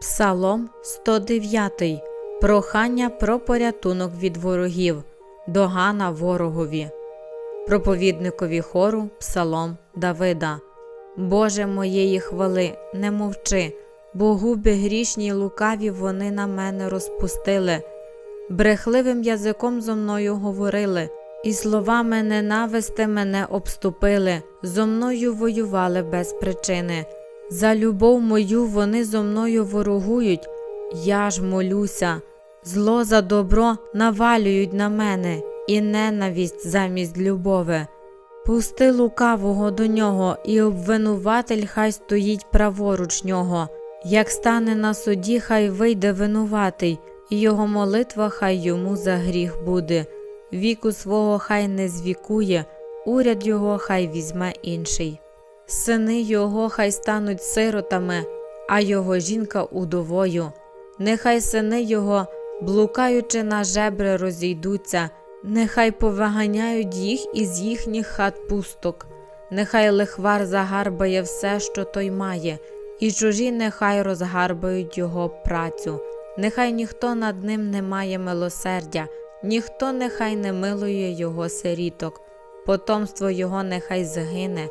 Псалом 109. Прохання про порятунок від ворогів. Догана ворогові. Проповідникові хору Псалом Давида. Боже моєї хвали, не мовчи, бо губи грішні й лукаві вони на мене розпустили. Брехливим язиком зо мною говорили, і словами ненависти мене обступили, зо мною воювали без причини. За любов мою вони зо мною ворогують, я ж молюся. Зло за добро навалюють на мене, і ненависть замість любови. Пусти лукавого до нього, і обвинуватель хай стоїть праворуч нього. Як стане на суді, хай вийде винуватий, і його молитва хай йому за гріх буде. Віку свого хай не звікує, уряд його хай візьме інший. Сини його хай стануть сиротами, а його жінка удовою. Нехай сини його, блукаючи на жебри, розійдуться, нехай повиганяють їх із їхніх хат пусток, нехай лихвар загарбає все, що той має, і чужі нехай розгарбають його працю, нехай ніхто над ним не має милосердя, ніхто нехай не милує його сиріток, потомство його нехай згине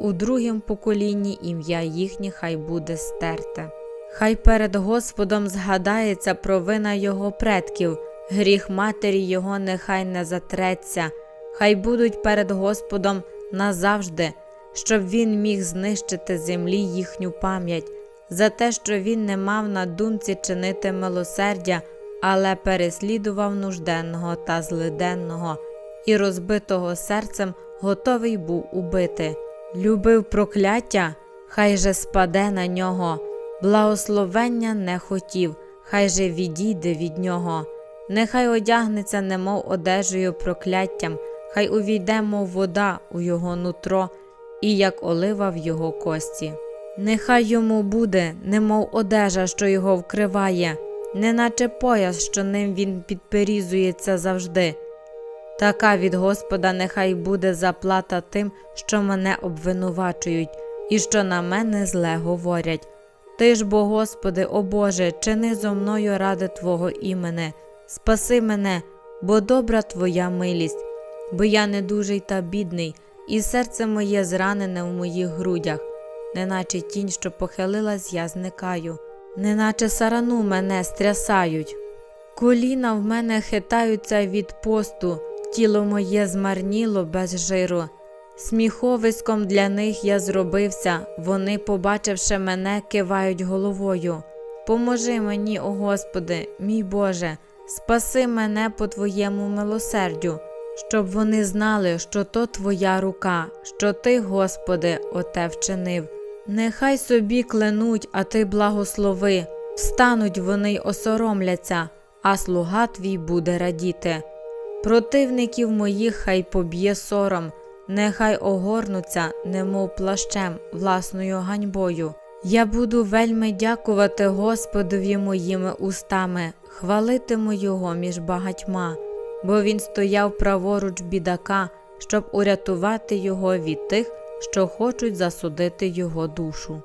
у другім поколінні ім'я їхнє хай буде стерте. Хай перед Господом згадається провина його предків, гріх матері його нехай не затреться, хай будуть перед Господом назавжди, щоб він міг знищити землі їхню пам'ять, за те, що він не мав на думці чинити милосердя, але переслідував нужденного та злиденного, і розбитого серцем готовий був убити. Любив прокляття, хай же спаде на нього, благословення не хотів, хай же відійде від нього, нехай одягнеться, немов одежею прокляттям, хай увійде, мов вода у його нутро, і як олива в його кості. Нехай йому буде, немов одежа, що його вкриває, неначе пояс, що ним він підперізується завжди. Така від Господа нехай буде заплата тим, що мене обвинувачують, і що на мене зле говорять. Ти ж бо, Господи, о Боже, чини зо мною ради Твого імени, спаси мене, бо добра Твоя милість, бо я недужий та бідний, і серце моє зранене в моїх грудях, неначе тінь, що похилилась, я зникаю, неначе сарану мене стрясають. Коліна в мене хитаються від посту, тіло моє змарніло без жиру. Сміховиськом для них я зробився, вони, побачивши мене, кивають головою. Поможи мені, о Господи, мій Боже, спаси мене по Твоєму милосердю, щоб вони знали, що то Твоя рука, що Ти, Господи, оте вчинив. Нехай собі кленуть, а Ти благослови, встануть вони й осоромляться, а слуга твій буде радіти. Противників моїх хай поб'є сором, нехай огорнуться, немов плащем, власною ганьбою. Я буду вельми дякувати Господові моїми устами, хвалитиму його між багатьма, бо він стояв праворуч бідака, щоб урятувати його від тих, що хочуть засудити його душу.